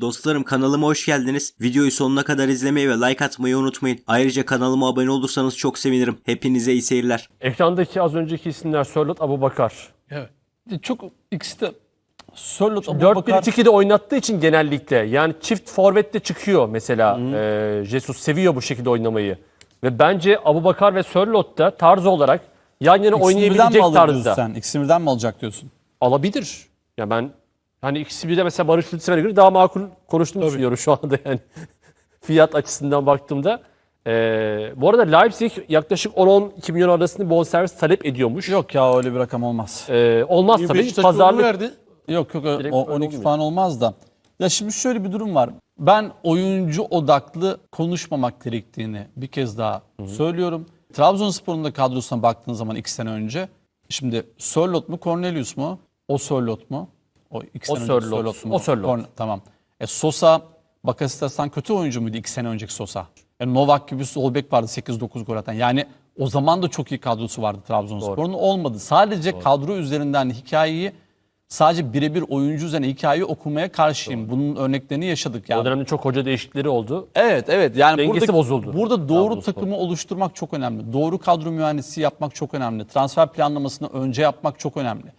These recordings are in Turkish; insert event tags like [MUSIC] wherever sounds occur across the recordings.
Dostlarım kanalıma hoş geldiniz. Videoyu sonuna kadar izlemeyi ve like atmayı unutmayın. Ayrıca kanalıma abone olursanız çok sevinirim. Hepinize iyi seyirler. Ekrandaki az önceki isimler Sörlot, Abu Bakar. Evet. Çok ikisi de Sörlot 4-1-2'de oynattığı için genellikle yani çift forvette çıkıyor mesela e, Jesus seviyor bu şekilde oynamayı. Ve bence Abu Bakar ve Sörlot da tarz olarak yan yana İkisini oynayabilecek tarzda. sen? İkisini birden mi alacak diyorsun? Alabilir. Ya ben hani ikisi bir de mesela Barış Lütsen'e göre daha makul konuştuğunu düşünüyorum şu anda yani. [LAUGHS] Fiyat açısından baktığımda. Ee, bu arada Leipzig yaklaşık 10-12 milyon arasında bonservis talep ediyormuş. Yok ya öyle bir rakam olmaz. Ee, olmaz tabii. Beşiktaş Pazarlık verdi. Yok yok Direkt o, öyle 12 olmuyor. falan olmaz da. Ya şimdi şöyle bir durum var. Ben oyuncu odaklı konuşmamak gerektiğini bir kez daha söylüyorum. Trabzonspor'un da kadrosuna baktığın zaman iki sene önce. Şimdi Sörlot mu Cornelius mu? O Sörlot mu? O, iki O sene mu? o Sörloth. Corne- tamam. E, Sosa, Bakasetas'tan kötü oyuncu muydu iki sene önceki Sosa? E, Novak gibi sol bek vardı 8-9 gol atan. Yani o zaman da çok iyi kadrosu vardı Trabzonspor'un. Olmadı. Sadece kadro üzerinden hikayeyi sadece birebir oyuncu üzerine hikayeyi okumaya karşıyım. Bunun örneklerini yaşadık. o Yani dönemde çok hoca değişiklikleri oldu. Evet evet yani Dengesi burada, bozuldu. Burada doğru Trabzonspor. takımı oluşturmak çok önemli. Doğru kadro mühendisi yapmak çok önemli. Transfer planlamasını önce yapmak çok önemli.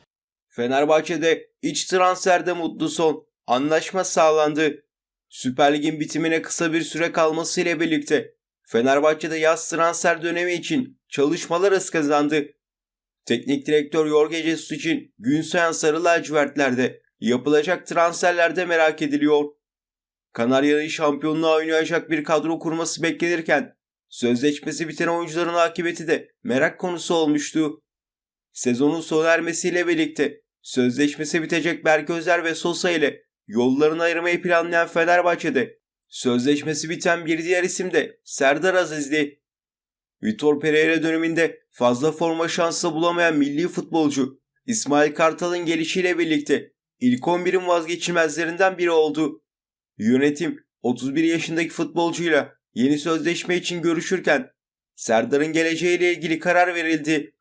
Fenerbahçe'de iç transferde mutlu son. Anlaşma sağlandı. Süper Lig'in bitimine kısa bir süre kalmasıyla birlikte Fenerbahçe'de yaz transfer dönemi için çalışmalar hız kazandı. Teknik direktör Jorge Jesus için gün sayan sarı lacivertlerde yapılacak transferlerde merak ediliyor. Kanarya'nın şampiyonluğa oynayacak bir kadro kurması beklenirken sözleşmesi biten oyuncuların akıbeti de merak konusu olmuştu. Sezonun sona ermesiyle birlikte sözleşmesi bitecek Berk Özer ve Sosa ile yollarını ayırmayı planlayan Fenerbahçe'de sözleşmesi biten bir diğer isim de Serdar Aziz'di. Vitor Pereira döneminde fazla forma şansı bulamayan milli futbolcu İsmail Kartal'ın gelişiyle birlikte ilk 11'in vazgeçilmezlerinden biri oldu. Yönetim 31 yaşındaki futbolcuyla yeni sözleşme için görüşürken Serdar'ın geleceğiyle ilgili karar verildi.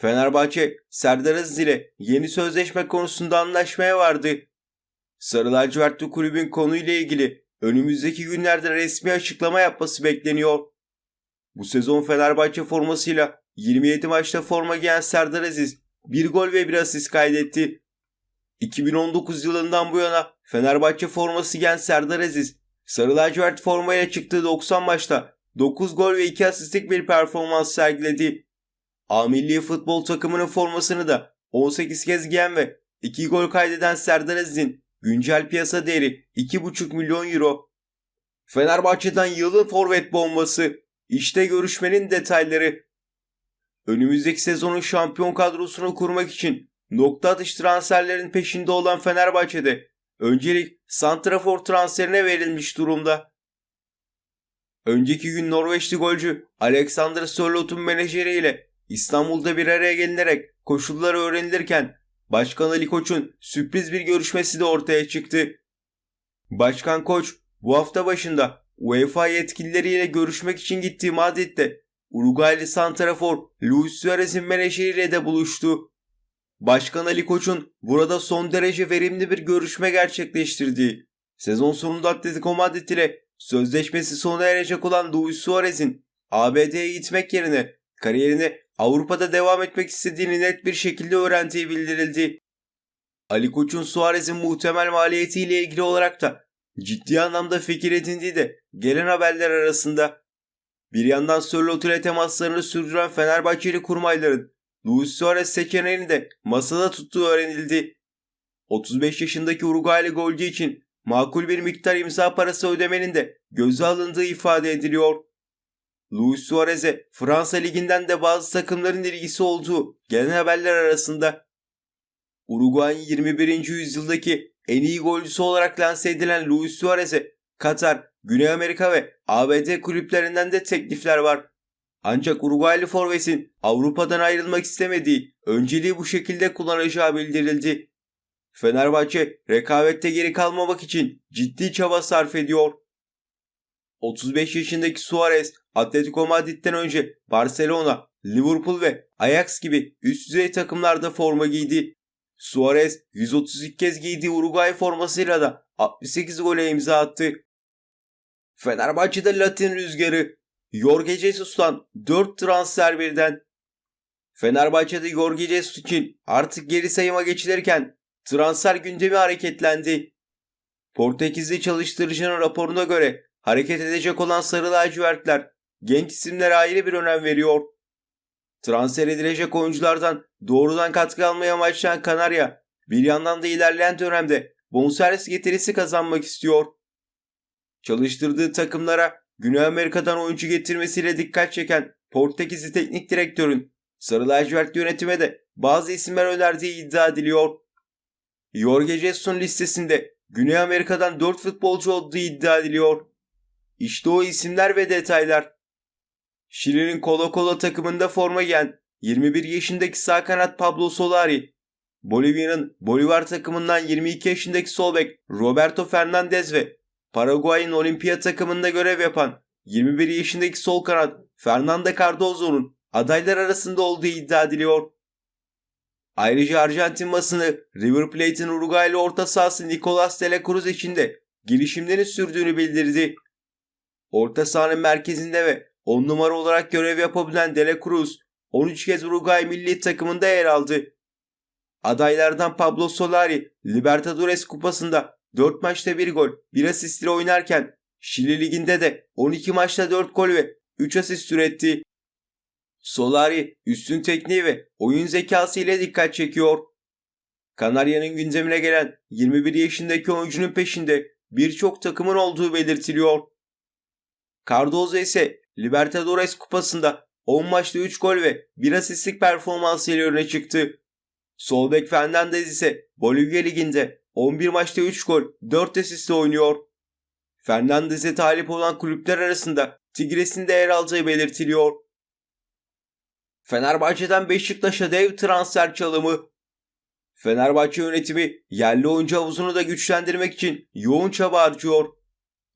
Fenerbahçe Serdar Aziz ile yeni sözleşme konusunda anlaşmaya vardı. Sarı lacivertli kulübün konuyla ilgili önümüzdeki günlerde resmi açıklama yapması bekleniyor. Bu sezon Fenerbahçe formasıyla 27 maçta forma giyen Serdar Aziz bir gol ve bir asist kaydetti. 2019 yılından bu yana Fenerbahçe forması giyen Serdar Aziz, Sarı lacivert formayla çıktığı 90 maçta 9 gol ve 2 asistlik bir performans sergiledi. A milli futbol takımının formasını da 18 kez giyen ve 2 gol kaydeden Serdar Aziz'in güncel piyasa değeri 2,5 milyon euro. Fenerbahçe'den yılın forvet bombası. İşte görüşmenin detayları. Önümüzdeki sezonun şampiyon kadrosunu kurmak için nokta atış transferlerin peşinde olan Fenerbahçe'de öncelik Santrafor transferine verilmiş durumda. Önceki gün Norveçli golcü Alexander Sörlot'un menajeriyle İstanbul'da bir araya gelinerek koşulları öğrenilirken Başkan Ali Koç'un sürpriz bir görüşmesi de ortaya çıktı. Başkan Koç bu hafta başında UEFA yetkilileriyle görüşmek için gittiği Madrid'de Uruguaylı santrafor Luis Suarez'in menajeriyle de buluştu. Başkan Ali Koç'un burada son derece verimli bir görüşme gerçekleştirdiği, sezon sonunda Atletico Madrid ile sözleşmesi sona erecek olan Luis Suarez'in ABD'ye gitmek yerine kariyerini Avrupa'da devam etmek istediğini net bir şekilde öğrendiği bildirildi. Ali Koç'un Suarez'in muhtemel maliyetiyle ilgili olarak da ciddi anlamda fikir edindiği de gelen haberler arasında. Bir yandan Sörloth ile temaslarını sürdüren Fenerbahçeli kurmayların Luis Suarez seçeneğini de masada tuttuğu öğrenildi. 35 yaşındaki Uruguaylı golcü için makul bir miktar imza parası ödemenin de göze alındığı ifade ediliyor. Luis Suarez'e Fransa Ligi'nden de bazı takımların ilgisi olduğu gelen haberler arasında. Uruguay'ın 21. yüzyıldaki en iyi golcüsü olarak lanse edilen Luis Suarez'e Katar, Güney Amerika ve ABD kulüplerinden de teklifler var. Ancak Uruguaylı forvetin Avrupa'dan ayrılmak istemediği, önceliği bu şekilde kullanacağı bildirildi. Fenerbahçe rekabette geri kalmamak için ciddi çaba sarf ediyor. 35 yaşındaki Suarez, Atletico Madrid'den önce Barcelona, Liverpool ve Ajax gibi üst düzey takımlarda forma giydi. Suarez 132 kez giydiği Uruguay formasıyla da 68 gole imza attı. Fenerbahçe'de Latin rüzgarı Jorge Jesus'tan 4 transfer birden. Fenerbahçe'de Jorge Jesus için artık geri sayıma geçilirken transfer gündemi hareketlendi. Portekizli çalıştırıcının raporuna göre hareket edecek olan Sarı Lacivertler genç isimlere ayrı bir önem veriyor. Transfer edilecek oyunculardan doğrudan katkı almaya amaçlayan Kanarya bir yandan da ilerleyen dönemde bonservis getirisi kazanmak istiyor. Çalıştırdığı takımlara Güney Amerika'dan oyuncu getirmesiyle dikkat çeken Portekizli teknik direktörün Sarı lacivert yönetime de bazı isimler önerdiği iddia ediliyor. Jorge Jesus'un listesinde Güney Amerika'dan 4 futbolcu olduğu iddia ediliyor. İşte o isimler ve detaylar. Şili'nin Colo Colo takımında forma giyen 21 yaşındaki sağ kanat Pablo Solari, Bolivya'nın Bolivar takımından 22 yaşındaki sol bek Roberto Fernandez ve Paraguay'ın Olimpia takımında görev yapan 21 yaşındaki sol kanat Fernando Cardozo'nun adaylar arasında olduğu iddia ediliyor. Ayrıca Arjantin basını River Plate'in Uruguaylı orta sahası Nicolas de la Cruz için de girişimlerin sürdüğünü bildirdi. Orta sahanın merkezinde ve 10 numara olarak görev yapabilen de la Cruz 13 kez Uruguay milli takımında yer aldı. Adaylardan Pablo Solari Libertadores kupasında 4 maçta 1 gol, 1 asist ile oynarken Şili liginde de 12 maçta 4 gol ve 3 asist üretti. Solari üstün tekniği ve oyun zekası ile dikkat çekiyor. Kanarya'nın gündemine gelen 21 yaşındaki oyuncunun peşinde birçok takımın olduğu belirtiliyor. Cardozo ise Libertadores kupasında 10 maçta 3 gol ve 1 asistlik performansıyla öne çıktı. Sol bek Fernandez ise Bolivya liginde 11 maçta 3 gol 4 asistle oynuyor. Fernandez'e talip olan kulüpler arasında Tigres'in de yer aldığı belirtiliyor. Fenerbahçe'den Beşiktaş'a dev transfer çalımı. Fenerbahçe yönetimi yerli oyuncu havuzunu da güçlendirmek için yoğun çaba harcıyor.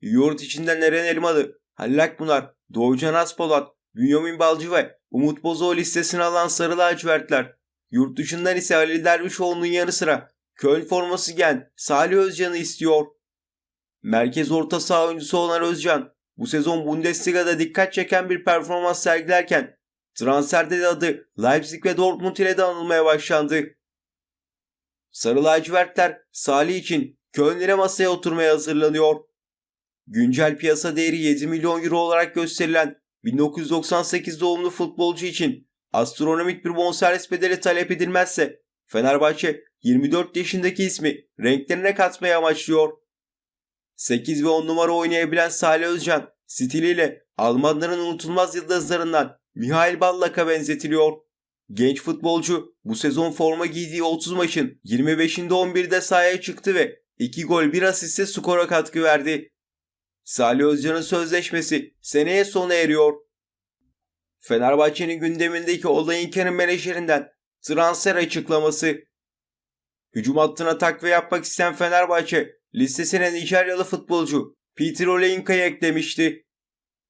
Yurt içinden Eren Elmalı, Halil Akpınar, Doğucan Aspolat, Bünyamin Balcı ve Umut Bozoğlu listesine alan Sarı Lacivertler. Yurt dışından ise Halil Dervişoğlu'nun yanı sıra Köln forması giyen Salih Özcan'ı istiyor. Merkez orta saha oyuncusu olan Özcan bu sezon Bundesliga'da dikkat çeken bir performans sergilerken transferde de adı Leipzig ve Dortmund ile de anılmaya başlandı. Sarı lacivertler Salih için Köln'lere masaya oturmaya hazırlanıyor. Güncel piyasa değeri 7 milyon euro olarak gösterilen 1998 doğumlu futbolcu için astronomik bir bonservis bedeli talep edilmezse Fenerbahçe 24 yaşındaki ismi renklerine katmaya amaçlıyor. 8 ve 10 numara oynayabilen Salih Özcan stiliyle Almanların unutulmaz yıldızlarından Mihail Ballak'a benzetiliyor. Genç futbolcu bu sezon forma giydiği 30 maçın 25'inde 11'de sahaya çıktı ve 2 gol 1 asiste skora katkı verdi. Salih Özcan'ın sözleşmesi seneye sona eriyor. Fenerbahçe'nin gündemindeki olayın kendi menajerinden transfer açıklaması. Hücum hattına takviye yapmak isteyen Fenerbahçe listesine Nijeryalı futbolcu Peter Oleynka'yı eklemişti.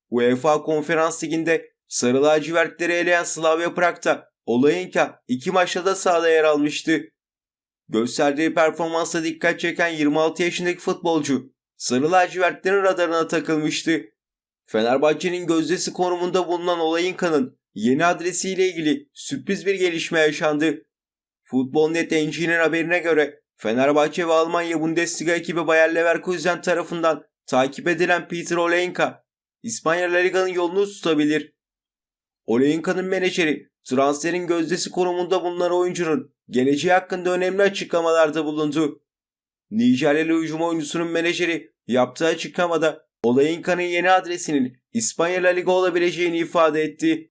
UEFA Konferans Ligi'nde Sarı lacivertleri eleyen Slavia Prag'da Oleyinka iki maçta da sahada yer almıştı. Gösterdiği performansla dikkat çeken 26 yaşındaki futbolcu Sarı lacivertlerin radarına takılmıştı. Fenerbahçe'nin gözdesi konumunda bulunan Olayinka'nın yeni adresiyle ilgili sürpriz bir gelişme yaşandı. Futbol.net NG'nin haberine göre Fenerbahçe ve Almanya Bundesliga ekibi Bayer Leverkusen tarafından takip edilen Peter Oleyinka, İspanya La Liga'nın yolunu tutabilir. Oleynka'nın menajeri transferin gözdesi konumunda bulunan oyuncunun geleceği hakkında önemli açıklamalarda bulundu. Nijeryalı hücum oyuncusunun menajeri yaptığı açıklamada Oleynka'nın yeni adresinin İspanya La Liga olabileceğini ifade etti.